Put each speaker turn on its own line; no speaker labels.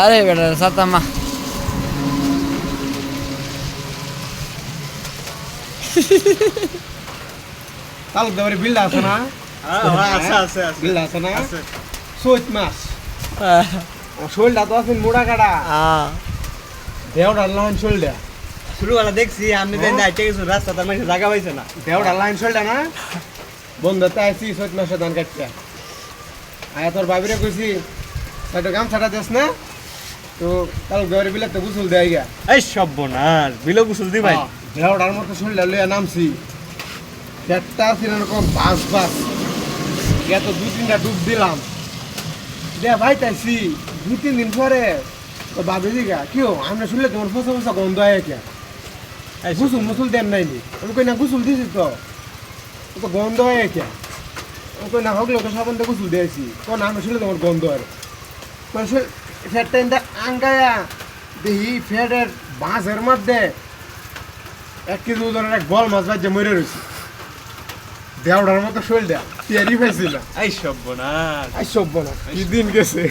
আরে বেটা সাতামা।
তালুক দেবারে বিলটা আছে না?
আছে আছে আছে।
বিলটা আছে না। চৈত মাস। শোলটা তো আছে মোড়া কাটা। দেওটা লাইন শোলটা।
শুরুবেলা দেখছি আপনি দেন আইতে গেছো রাস্তা তার মানে জায়গা পাইছে না।
দেওটা লাইন শোলটা না? বন্ধু তাই আইসি চৈত মাসে ধান কাটতে। আয়া তোর বাবিরে কইছি একটা গামছাটা দেস না? তো তালুক দেবারে বিলাতে গুসল দেয় গা
এই সর্বনাশ বিলো গুসল দি ভাই।
দেওটার মতো শরীরটা লইয়া নামছি। পেটটা ছিল এরকম বাস বাস। এত দু তিনটা ডুব দিলাম। দে ভাই তাইছি। দু তিন দিন পরে তো বাবু দিগা কি আমরা শুনলে তোমার ফসা ফসা গন্ধ হয় কে গুসুল মুসুল দেন নাইনি আমি কই না গুসুল দিছি তো। তো গন্ধ হয় কে আমি কই না হগলে তো সাবান দিয়ে গুসুল দিয়েছি তো না আমরা শুনলে তোমার গন্ধ হয় মানে ফ্যাটটা ইন্দা আঙ্গায়া। দেখি ফ্যাটের বাঁশের মধ্যে এক কেজি ওজনের এক বল মাছ বাজে মরে রয়েছে দেওয়ার মতো শরীর দেয়া তিয়ারি পাইছি না
এই সর্বনাশ
আই সব বলা কি দিন গেছে।